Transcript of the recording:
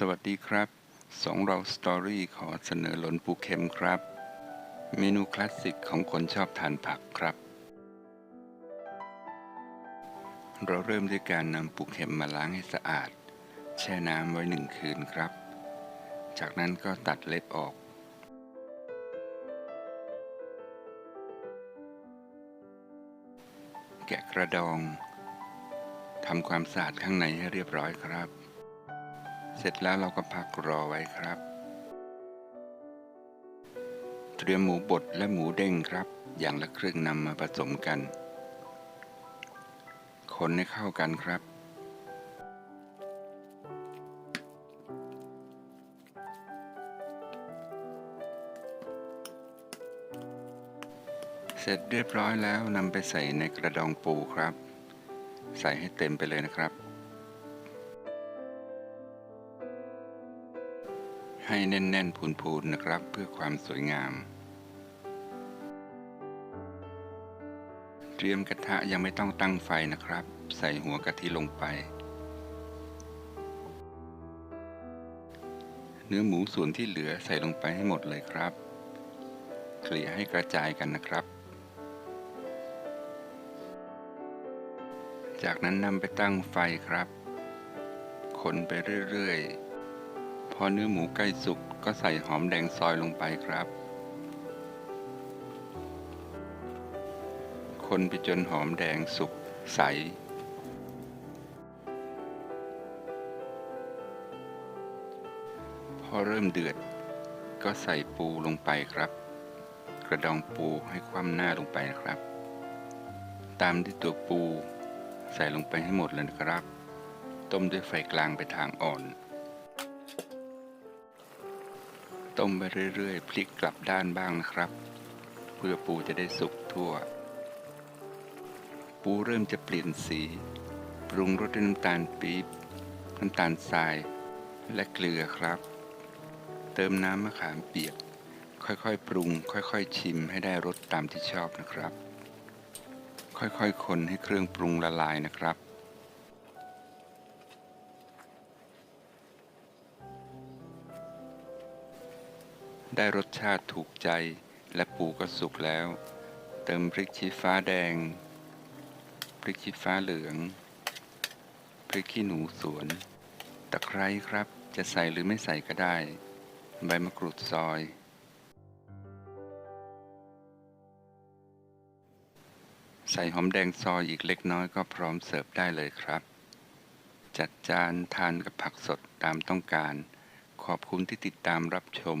สวัสดีครับ สองเราสตอรี่ขอเสนอหลนปูเข็มครับ เมนูคลาสสิกของคนชอบทานผักครับ เราเริ่มด้วยการนำปูเข็มมาล้างให้สะอาด แช่น้ำไว้หนึ่งคืนครับ จากนั้นก็ตัดเล็บออก แกะกระดองทำความสะอาดข้างในให้เรียบร้อยครับ สร็จแล้วเราก็พักรอไว้ครับ เตรียมหมูบดและหมูเด้งครับ อย่างละครึ่งนำมาผสมกัน คนให้เข้ากันครับเสร็จเรียบร้อยแล้วนำไปใส่ในกระดองปูครับ ใส่ให้เต็มไปเลยนะครับ ให้แน่นๆพูนๆนะครับเพื่อความสวยงาม เตรียมกระทะยังไม่ต้องตั้งไฟนะครับ ใส่หัวกะทิลงไป เนื้อหมูส่วนที่เหลือใส่ลงไปให้หมดเลยครับ เกลี่ยให้กระจายกันนะครับ จากนั้นนำไปตั้งไฟครับ คนไปเรื่อยๆ พอเนื้อหมูใกล้สุกก็ใส่หอมแดงซอยลงไปครับ คนไปจนหอมแดงสุกใส พอเริ่มเดือด ก็ใส่ปูลงไปครับ กระดองปูให้คว่ำหน้าลงไปนะครับ ตามด้วยตัวปู ใส่ลงไปให้หมดเลยนะครับ ต้มด้วยไฟกลางไปทางอ่อน ต้มไปเรื่อยๆ พลิกกลับด้านบ้างนะครับ เพื่อปูจะได้สุกทั่ว ปูเริ่มจะเปลี่ยนสี ปรุงรสด้วยน้ำตาลปี๊บ น้ำตาลทราย และเกลือครับ เติมน้ำมะขามเปียก ค่อยๆ ปรุง ค่อยๆ ชิมให้ได้รสตามที่ชอบนะครับ ค่อยๆ คนให้เครื่องปรุงละลายนะครับ ได้รสชาติถูกใจและปูก็สุกแล้ว เติมพริกชี้ฟ้าแดง พริกชี้ฟ้าเหลือง พริกขี้หนูสวน ตะไคร้ครับ จะใส่หรือไม่ใส่ก็ได้ ใบมะกรูดซอย ใส่หอมแดงซอยอีกเล็กน้อยก็พร้อมเสิร์ฟได้เลยครับ จัดจานทานกับผักสดตามต้องการ ขอบคุณที่ติดตามรับชม